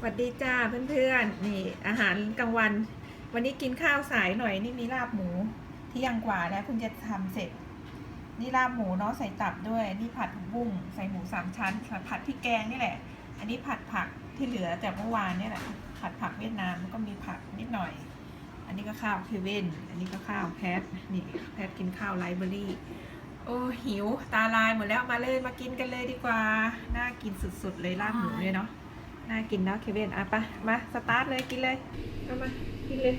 สวัสดีจ้าเพื่อนๆ นี่อาหารกลางวัน วันนี้กินข้าวสายหน่อยนี่มีลาบหมูที่ยังกว่าแล้วคุณจะทำเสร็จ นี่ลาบหมูเนาะใส่ตับด้วย นี่ผัดบุ้งใส่หมูสามชั้นผัดพริกแกงนี่แหละ อันนี้ผัดผักที่เหลือจากเมื่อวานนี่แหละผัดผักเวียดนามแล้วก็มีผักนิดหน่อย อันนี้ก็ข้าวเคเว่นอันนี้ก็ข้าวแพทนี่แพทกินข้าวไลเบอรี่โอ้หิวตาลายหมดแล้วมาเลยมากินกันเลยดีกว่าน่ากินสุดๆเลยลาบหมูเนี่ยเนาะ น่ากินเนาะเคเว่นอะไปะมาสตาร์ทเลยกินเลยเอามากินเลย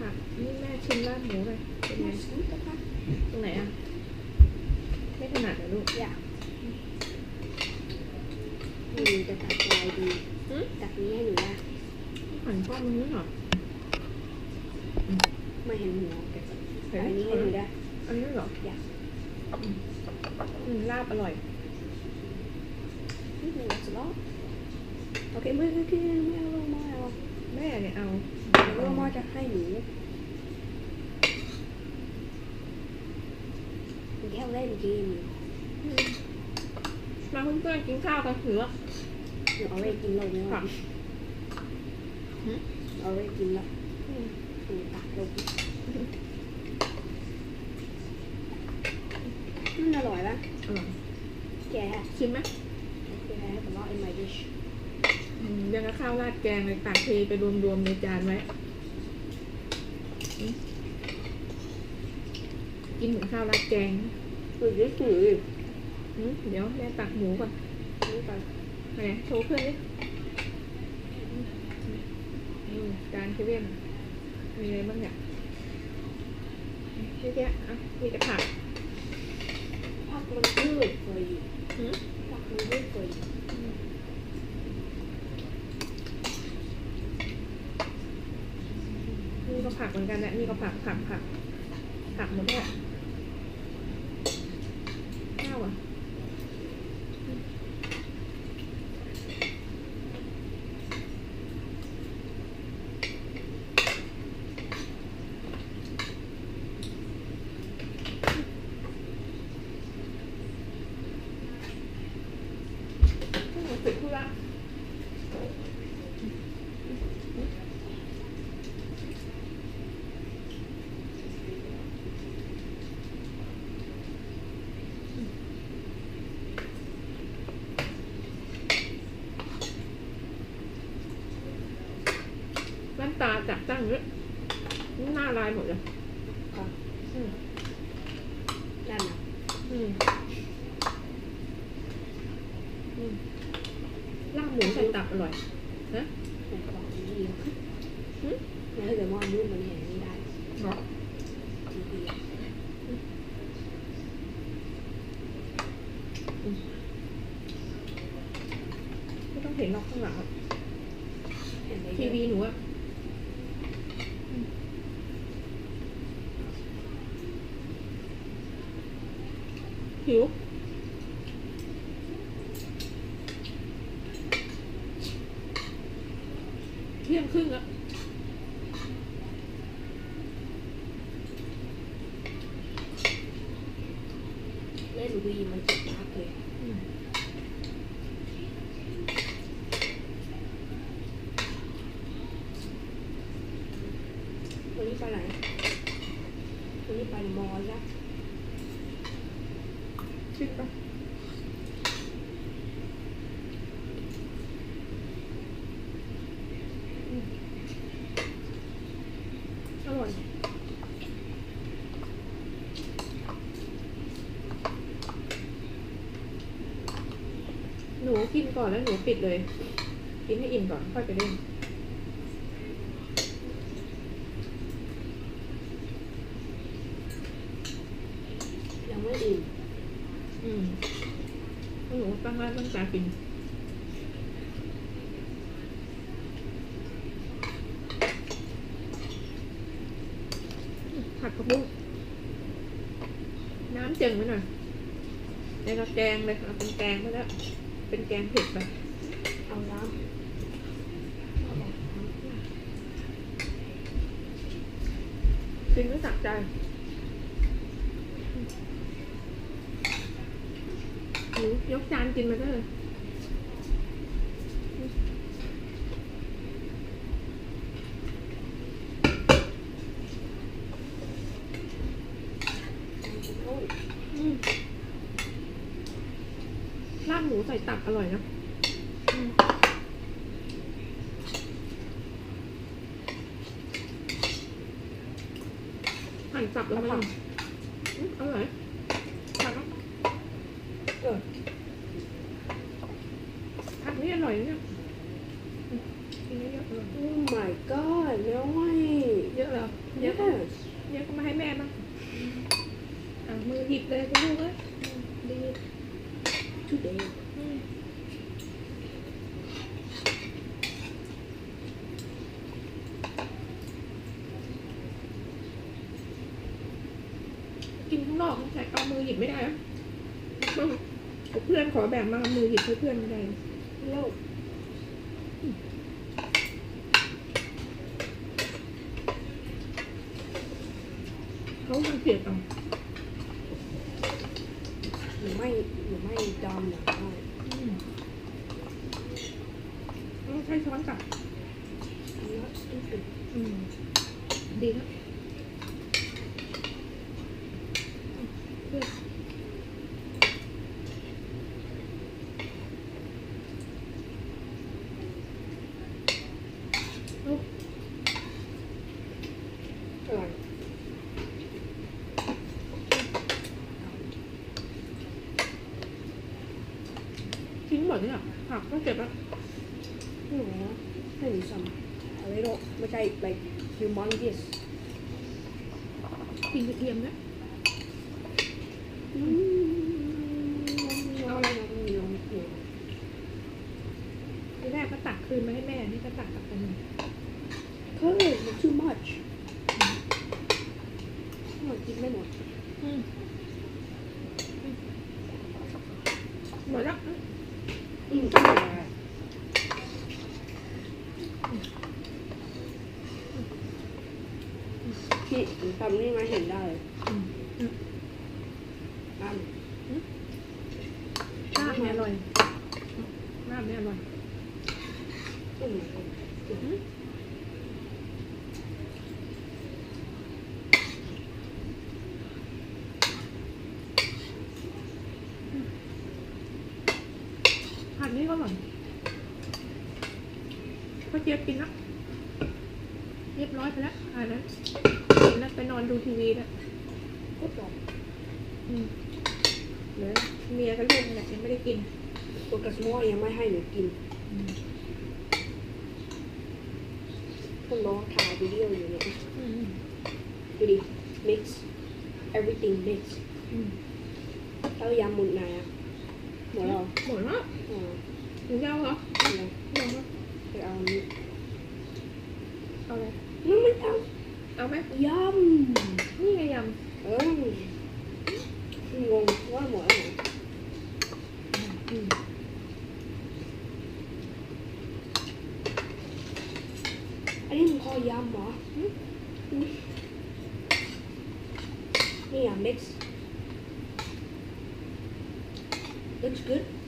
ค่ะนี่แม่ชิมลาบหมูเลยเป็นไงตรงไหนอะไม่ถนัดเหรอลูกอยากให้หนูจะตัดลายดีหืมตัดนี้ให้หนูได้หันกล้องมันนี้หรอไม่เห็นหนูแต่เห็นอันนี้ให้หนูได้อันนี้เหรออยากอืมลาบอร่อย นี่หนูจะลอกโอเคไม่ไม่ไม่ไม่เอาไม่เอาแม่เนี่ยเอาเดี๋ยวพ่อจะให้หนูหนูแค่เล่นเกมมาเพื่อนๆกินข้าวกันเถอะหนูเอาไว้กินลงค่ะเอาไว้กินแล้วหนูตัดลงมันอร่อยปะอร่อยแกชิมไหม แกแต่ว่า in my dish อืมยังกับ ข้าวราดแกงเลยตักเทไปรวมๆในจานไว้อืมกินเหมือนข้าวราดแกงหนูจะถืออืมเดี๋ยวแม่ตักหมูก่อนนี่ไปไหนโชว์เพื่อนดิอืมจานเคเว่นมีอะไรบ้างเนี่ยเยอะแยะอะมีแต่ผักผักมันยืดกว่าอยู่อืมผักมันยืดกว่าอยู่ นี่ก็ ผักเหมือนกันนะนี่ก็ผักผักผักผักหมดเนี่ยข้าวอะรู้สึกพูดละ แว่นตาจับตั้งเยอะหน้าลายหมดเลยค่ะอืมนั่นน่ะอืมอืมลาบหมูใส่ตับอร่อยฮะแต่ของนี้ดีหืมแล้วถ้าเกิดว่ามืดมันเห็นไม่ได้เนาะดีดีไม่ต้องเห็นหรอกข้างหลังอะเห็นไหมทีวีหนูอะ หิวเที่ยงครึ่งอะเล่นวีมันติดมากเลยอืมวันนี้ไปไหนวันนี้ไปมอลล์แล้ว ชิมปะอืม อร่อยหนูกินก่อนแล้วหนูปิดเลย กินให้อิ่มก่อนค่อยไปเล่น ยังไม่อิ่ม อืมแล้วหนูตั้งหน้าตั้งตากิน ผัดกระบุ้งน้ำเจิงไว้หน่อยในกระแกงเลยเอาเป็นแกงไปแล้ว เป็นแกงเผ็ดไป เอาน้ำกินไม่สักใจหนูยกจานกินมาได้เลย เตับอร่อยนะอืมหั่นตับแล้วมันอืมอร่อยผักเนอะเออผักนี่อร่อยนะเนี่ยอืมกินเยอะๆอร่อย Oh my god น้อยเยอะเหรอเยอะ yes เยอะก็มาให้แม่บ้างอะมือหยิบเลยคุณลูกเอ้ยอืมดี today อืม กินข้างนอกใช้เอามือหยิบไม่ได้อะเพื่อนขอแบ่งมาเอามือหยิบให้เพื่อนไม่ได้โลกเขาทำเกลียดเอาหรือไม่หรือไม่ดำหนักได้อืมต้องใช้ช้อนกลับ I'm not stupid อืมดีนะเพื่อน อร่อย ทิ้งหมดเลยอะ ผักก็เก็บแล้วไม่ไหวนะให้หนูซ้ำอะไรโลไม่ใช่ like humongous กินกระเทียมนะอืมเอาอะไรมาต้องมีลงเกี่ยวทีแรกก็ตักคืนมาให้แม่ นี่ก็ตักกลับไปหนึ่งเฮ้ยมัน too much มันกินไม่หมด อืมอืมหมดแล้ว อืมก็ไม่ได้ พี่ทำนี่มาเห็นได้เลยอืมอืมอะลาบเนี่ยอร่อยลาบเนี่ยอร่อยผัดนี่ก็อร่อยพ่อเจี๊ยบกินแล้วเรียบร้อยไปแล้วอ่านแล้ว กินแล้วไปนอนดูทีวีแล้วก็จบอืมเหลือเมียกับลูกนี่แหละยังไม่ได้กินตัวกระสมอยังไม่ให้หนูกินอืมก็รอถ่ายวิดีโออยู่เนี่ยอืมดูดิ mix everything mix อืมแล้วยำหมุนไหนอะหมดแล้วหมดแล้วอ๋อหนูจะเอาเหรอเอาเลยหมดแล้วไปเอาอันนี้เอาอะไร มันไม่เอา Ông ấy Yum Nghe yum Uhm Ngon quá mỡ Ừ. Anh ấy kho yum hả? Ừ. ừ. Yeah, mix. Looks good.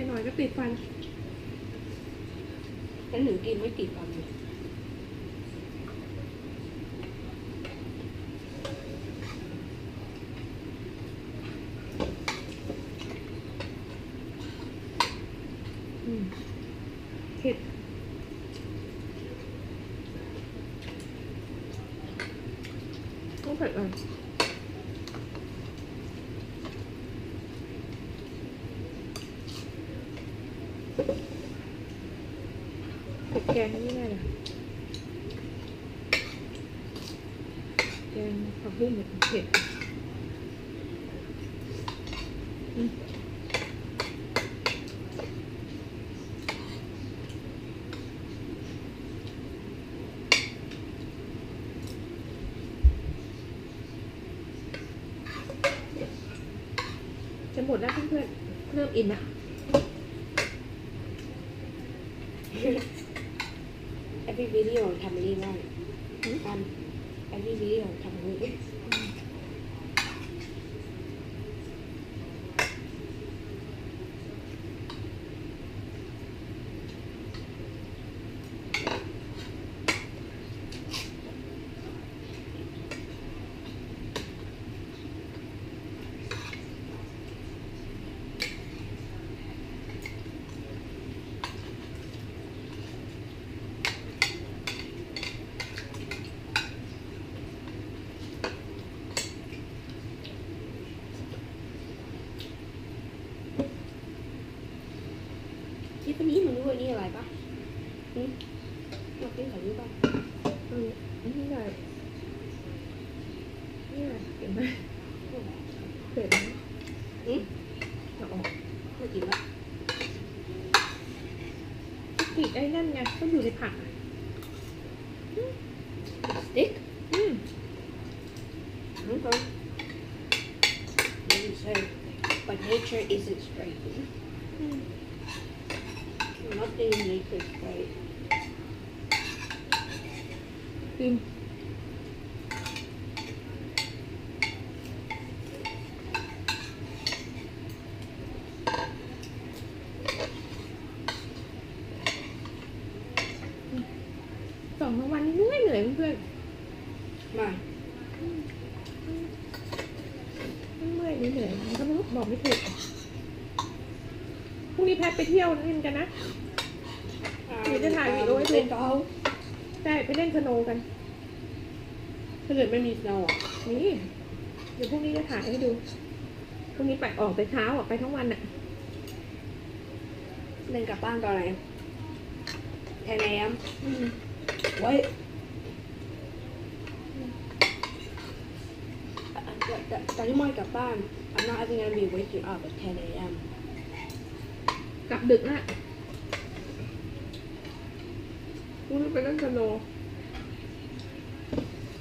ดหน่อยก็ติดฟันแล้วหนูกินไม่ติดฟันเลย อืมเผ็ดต้องเผ็ดเลยเผ็ด แกงนี่แน่เลยแกงผักบุ้งเผ็ดจะหมดแล้วเพื่อนๆเริ่มอินละ every video ทำไม่ได้ว่าทำ every video ทำนี้ ที่วันนี้มันรู้ว่านี่อะไรปะ อืมมากินขอรู้ปะอืมนี่ไงนี่ไงเห็นไหมเผ็ดไหม อืม เอาออก ไม่กินละ ติดไอ้นั่นไงก็อยู่ในผักอะ สติ๊ก อืม อืมครับ Then say but nature isn't straight อืม nothing in nature is straight กินสองวันนี้เหนื่อยเหนื่อยเพื่อนมาเมื่อยเหนื่อยมันก็ไม่รู้บอกไม่ถูกพรุ่งนี้แพทย์ไปเที่ยวนั่นกันนะ เดี๋ยวจะถ่ายวีดีโอให้ดูเล่นเกาได้ไปเล่นสโนว์กันถ้าเกิดไม่มีสโนว์นี่เดี๋ยวพรุ่งนี้จะถ่ายให้ดูพรุ่งนี้ไปออกแต่เช้าอะไปทั้งวันอะเล่นกลับบ้านตอนไหน10 a.m. อืม What? Tại tại lúc mai cả ban, I'm not even gonna be waking up at 10 a.m. กลับดึกอะ พรุ่งนี้ไปเล่นสโนว์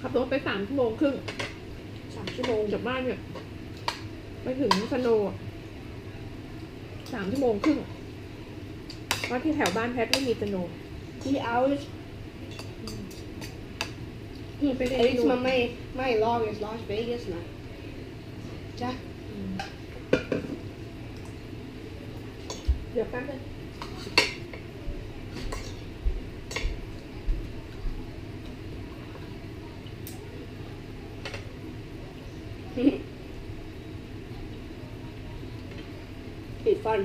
ขับรถไปสามชั่วโมงครึ่งสามชั่วโมงจากบ้านเนี่ยไปถึงสโนว์อะสามชั่วโมงครึ่งเพราะที่แถวบ้านแพทย์ไม่มีสโนว์ three hours อืมไป at เล่น least ดู my my my log is Las Vegas นะจ้ะอืมเดี๋ยวแป๊บนึง ปิดฟัน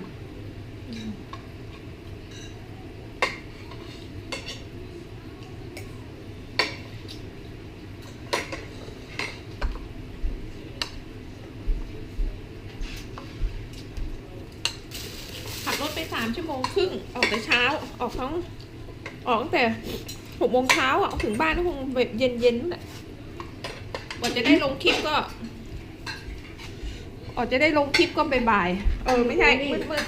ขับรถไปสาม ชั่วโมงครึ่งออกแต่เช้าออกทั้งออกตั้งแต่หกโมงเช้าอะถึงบ้านก็คงแบบเย็นเย็นนั่นแหละกว่าจะได้ลงคลิปก็ออกจะได้ลงคลิปก็บ่ายๆเออไม่ใช่มืดมืด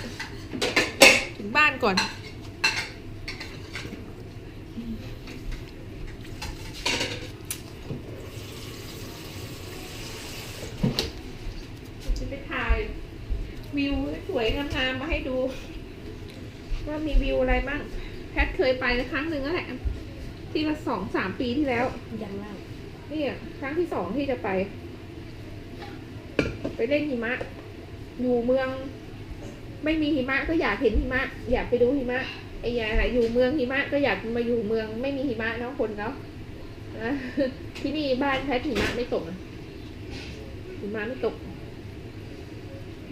ๆถึงบ้านก่อนจะไปถ่ายวิวสวยงามๆมาให้ดู ว่ามีวิวอะไรบ้าง แพทเคยไปครั้งหนึ่งแล้วแหละ ที่ละสองสามปีที่แล้ว ยังแล้วนี่อะครั้งที่สองที่จะไป ไปเล่นหิมะ อยู่เมือง ไม่มีหิมะก็อยากเห็นหิมะ อยากไปดูหิมะไอ้ยาอะไรอยู่เมืองหิมะก็อยากมาอยู่เมืองไม่มีหิมะเนาะคนเนาะนะที่นี่บ้านแพทหิมะไม่ตกอะหิมะไม่ตกเ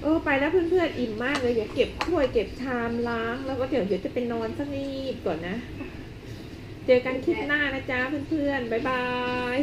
ออไปแล้วเพื่อนๆอิ่มมากเลยเดี๋ยวเก็บถ้วยเก็บชามล้าง แล้วก็เดี๋ยวเดี๋ยวจะไปนอนสักนิดก่อนนะ เจอกันคลิปหน้านะจ๊ะเพื่อนๆบ๊ายบาย